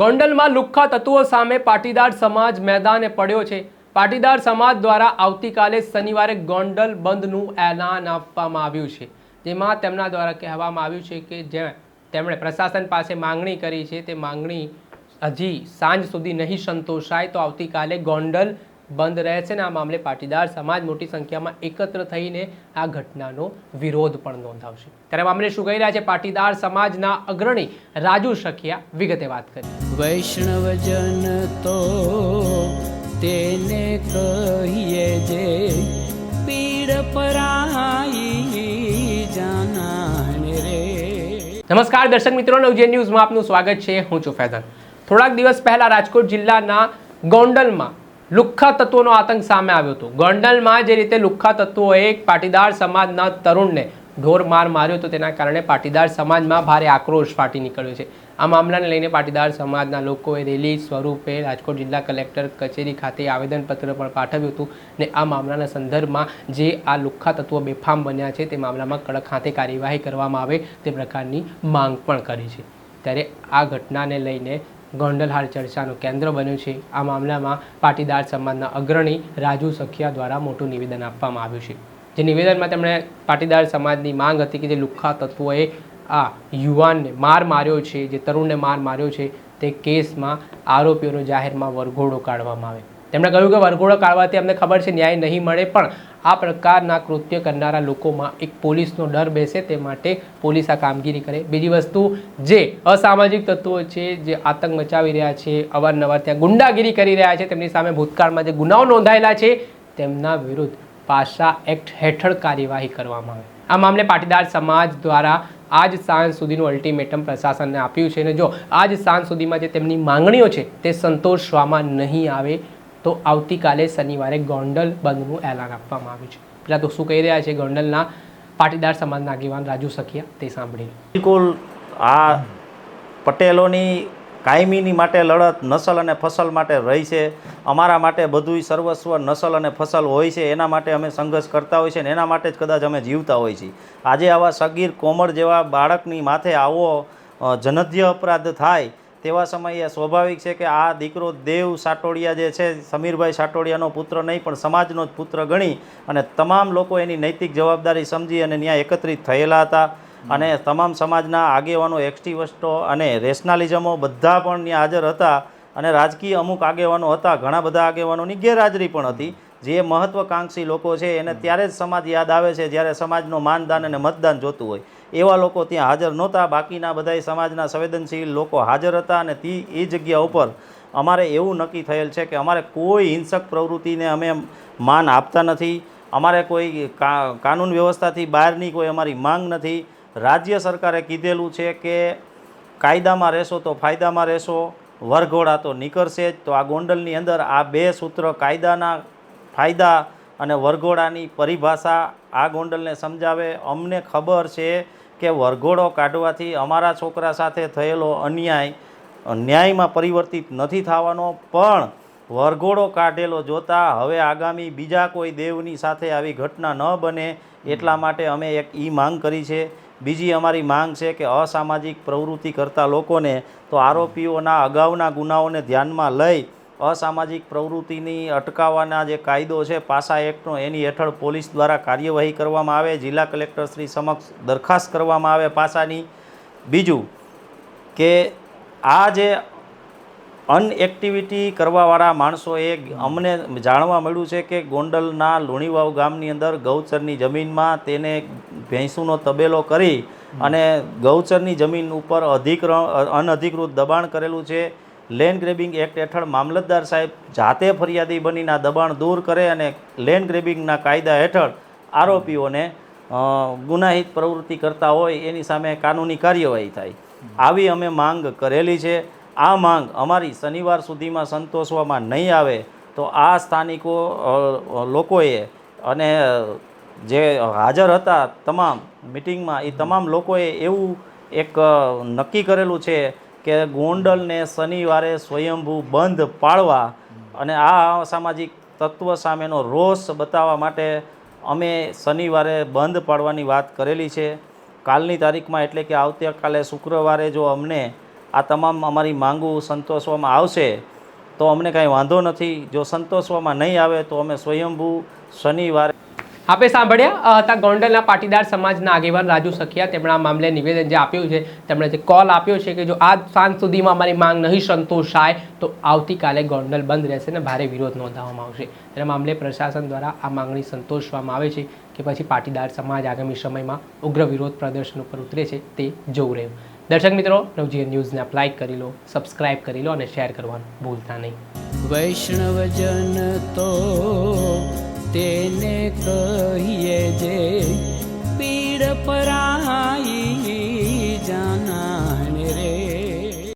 ગોંડલમાં લુખ્ખા તત્વો સામે પાટીદાર સમાજ મેદાને પડ્યો છે. પાટીદાર સમાજ દ્વારા આવતીકાલે શનિવારે ગોંડલ બંધનું એલાન આપવામાં આવ્યું છે. જેમાં તેમના દ્વારા કહેવામાં આવ્યું છે કે જે તેમણે પ્રશાસન પાસે માંગણી કરી છે, તે માંગણી હજી સાંજ સુધી નહીં સંતોષાય તો આવતીકાલે ગોંડલ બંધ રહેશે ને આ મામલે પાટીદાર સમાજ મોટી સંખ્યામાં એકત્ર થઈને આ ઘટનાનો વિરોધ પણ નોંધાવશે. ત્યારે મામલે શું કહી રહ્યા છે? પાટીદાર સમાજના અગ્રણી રાજુ સખિયા વિગતે વાત કરી. વૈષ્ણવજન તો તેને કહીએ જે પીડ પરાઈ જાનાને રે. નમસ્કાર દર્શક મિત્રો નવજે ન્યૂઝમાં આપનું સ્વાગત છે. હું છું ફૈઝન. થોડાક દિવસ પહેલા રાજકોટ જિલ્લાના ગોંડલમાં લુખ્ખા તત્વોનો આતંક સામે આવ્યો હતો. ગોંડલમાં જે રીતે લુખ્ખા તત્વોએ એક પાટીદાર સમાજના તરુણને ઢોર માર માર્યો હતો, તેના કારણે પાટીદાર સમાજમાં ભારે આક્રોશ ફાટી નીકળ્યો છે. આ મામલાને લઈને પાટીદાર સમાજના લોકોએ રેલી સ્વરૂપે રાજકોટ જિલ્લા કલેક્ટર કચેરી ખાતે આવેદનપત્ર પણ પાઠવ્યું હતું ને આ મામલાના સંદર્ભમાં જે આ લુખ્ખા તત્વો બેફામ બન્યા છે, તે મામલામાં કડક હાથે કાર્યવાહી કરવામાં આવે તે પ્રકારની માંગ પણ કરી છે. ત્યારે આ ઘટનાને લઈને ગોંડલ હાલ ચર્ચાનું કેન્દ્ર બન્યું છે. આ મામલામાં પાટીદાર સમાજના અગ્રણી રાજુ સખિયા દ્વારા મોટું નિવેદન આપવામાં આવ્યું છે. જે નિવેદનમાં તેમણે પાટીદાર સમાજની માંગ હતી કે જે લુખ્ખા તત્વોએ આ યુવાનને માર માર્યો છે, જે તરુણને માર માર્યો છે, તે કેસમાં આરોપીઓનો જાહેરમાં વરઘોડો કાઢવામાં આવે. તેમણે કહ્યું કે વરઘોડો કાઢવાથી અમને ખબર છે, ન્યાય નહીં મળે, પણ આ પ્રકારના કૃત્ય કરનારા લોકોમાં એક પોલીસનો ડર બેસે તે માટે પોલીસ આ કામગીરી કરે. બીજી વસ્તુ, જે અસામાજિક તત્વો છે, જે આતંક મચાવી રહ્યા છે, અવારનવાર ત્યાં ગુંડાગીરી કરી રહ્યા છે, તેમની સામે ભૂતકાળમાં જે ગુનાઓ નોંધાયેલા છે, તેમના વિરુદ્ધ પાસા એક્ટ હેઠળ કાર્યવાહી કરવામાં આવે. આ મામલે પાટીદાર સમાજ દ્વારા આજ સાંજ સુધીનું અલ્ટિમેટમ પ્રશાસનને આપ્યું છે અને જો આજ સાંજ સુધીમાં જે તેમની માંગણીઓ છે, તે સંતોષવામાં નહીં આવે તો આવતીકાલે શનિવારે ગોંડલ બંધનું એલાન આપવામાં આવ્યું છે. પેલા તો શું કહી રહ્યા છે? ગોંડલના પાટીદાર સમાજના આગેવાન રાજુ સખિયા, તે સાંભળી બિલકુલ આ પટેલોની કાયમીની માટે લડત નસલ અને ફસલ માટે રહી છે. અમારા માટે બધુંય સર્વસ્વ નસલ અને ફસલ હોય છે. એના માટે અમે સંઘર્ષ કરતા હોય છે ને એના માટે જ કદાચ અમે જીવતા હોય છીએ. આજે આવા સગીર કોમળ જેવા બાળકની માથે આવો જનધ્ય અપરાધ થાય તેવા સમયે સ્વાભાવિક છે કે આ દીકરો દેવ સાટોડિયા જે છે, સમીરભાઈ સાટોડિયાનો પુત્ર નહીં, પણ સમાજનો જ પુત્ર ગણી અને તમામ લોકો એની નૈતિક જવાબદારી સમજી અને ત્યાં એકત્રિત થયેલા હતા. અને તમામ સમાજના આગેવાનો, એક્ટિવિસ્ટો અને રેશનાલિઝમો બધા પણ ત્યાં હાજર હતા અને રાજકીય અમુક આગેવાનો હતા, ઘણા બધા આગેવાનોની ગેરહાજરી પણ હતી. જે મહત્વકાંક્ષી લોકો છે, એને ત્યારે જ સમાજ યાદ આવે છે, જ્યારે સમાજનો માનદાન અને મતદાન જોતું હોય. એવા લોકો ત્યાં હાજર નહોતા. બાકીના બધાય સમાજના સંવેદનશીલ લોકો હાજર હતા અને તે એ જગ્યા ઉપર અમારે એવું નક્કી થયેલ છે કે અમારે કોઈ હિંસક પ્રવૃત્તિને અમે માન આપતા નથી. અમારે કોઈ કાનૂન વ્યવસ્થાથી બહારની કોઈ અમારી માંગ નથી. રાજ્ય સરકારે કીધેલું છે કે કાયદામાં રહેશો તો ફાયદામાં રહેશો, વરઘોડા તો નીકળશે જ. તો આ ગોંડલની અંદર આ બે સૂત્ર કાયદાના ફાયદા અને વરઘોડાની પરિભાષા આ ગોંડલને સમજાવે. અમને ખબર છે કે વરઘોડો કાઢવાથી અમારા છોકરા સાથે થયેલો અન્યાય ન્યાયમાં પરિવર્તિત નથી થવાનો પણ વરઘોડો કાઢેલો જોતા હવે આગામી બીજા કોઈ દેવની સાથે આવી ઘટના ન બને એટલા માટે અમે એક ઈ માંગ કરી છે. બીજી અમારી માંગ છે કે અસામાજિક પ્રવૃત્તિ કરતા લોકોને તો આરોપીઓના અગાઉના ગુનાઓને ધ્યાનમાં લઈ અસામાજિક પ્રવૃત્તિની અટકાવવાના જે કાયદો છે, પાસા એક્ટનો, એની હેઠળ પોલીસ દ્વારા કાર્યવાહી કરવામાં આવે, જિલ્લા કલેક્ટરશ્રી સમક્ષ દરખાસ્ત કરવામાં આવે પાસાની. બીજું કે આ જે અનએક્ટિવિટી કરવાવાળા માણસોએ અમને જાણવા મળ્યું છે કે ગોંડલના લુણીવાવ ગામની અંદર ગૌચરની જમીનમાં તેને ભેંસુનો તબેલો કરી અને ગૌચરની જમીન ઉપર અધિકરણ અનઅધિકૃત દબાણ કરેલું છે. લેન્ડ ગ્રેબિંગ એક્ટ હેઠળ મામલતદાર સાહેબ જાતે ફરિયાદી બનીને દબાણ દૂર કરે અને લેન્ડ ગ્રેબિંગના કાયદા હેઠળ આરોપીઓને ગુનાહિત પ્રવૃત્તિ કરતા હોય એની સામે કાનૂની કાર્યવાહી થાય. આવી અમે માંગ કરેલી છે. આ માંગ અમારી શનિવાર સુધીમાં સંતોષવામાં નહીં આવે તો આ સ્થાનિકો લોકોએ અને જે હાજર હતા તમામ મિટિંગમાં, એ તમામ લોકોએ એવું એક નક્કી કરેલું છે કે ગોંડલને શનિવારે સ્વયંભૂ બંધ પાળવા અને આ સામાજિક તત્વ સામેનો રોષ બતાવવા માટે અમે શનિવારે બંધ પાડવાની વાત કરેલી છે. કાલની તારીખમાં એટલે કે આવતીકાલે શુક્રવારે જો અમને આ તમામ અમારી માંગુ સંતોષવામાં આવશે, તો અમને કાંઈ વાંધો નથી. જો સંતોષવામાં નહીં આવે તો અમે સ્વયંભૂ શનિવારે આપે સાંભળ્યા? હતા ગોંડલના પાટીદાર સમાજના આગેવાન રાજુ સખિયા. તેમણે આ મામલે નિવેદન જે આપ્યું છે, તેમણે જે કોલ આપ્યો છે કે જો આજ સાંજ સુધીમાં અમારી માંગ નહીં સંતોષાય, તો આવતીકાલે ગોંડલ બંધ રહેશે અને ભારે વિરોધ નોંધાવવામાં આવશે. તેના મામલે પ્રશાસન દ્વારા આ માંગણી સંતોષવામાં આવે છે કે પછી પાટીદાર સમાજ આગામી સમયમાં ઉગ્ર વિરોધ પ્રદર્શન ઉપર ઉતરે છે તે જોવું રહ્યું. દર્શક મિત્રો, નવજીવન ન્યૂઝને આપ લાઇક કરી લો સબસ્ક્રાઇબ કરી લો અને શેર કરવાનું ભૂલતા નહીં. વૈષ્ણવજન કહીએ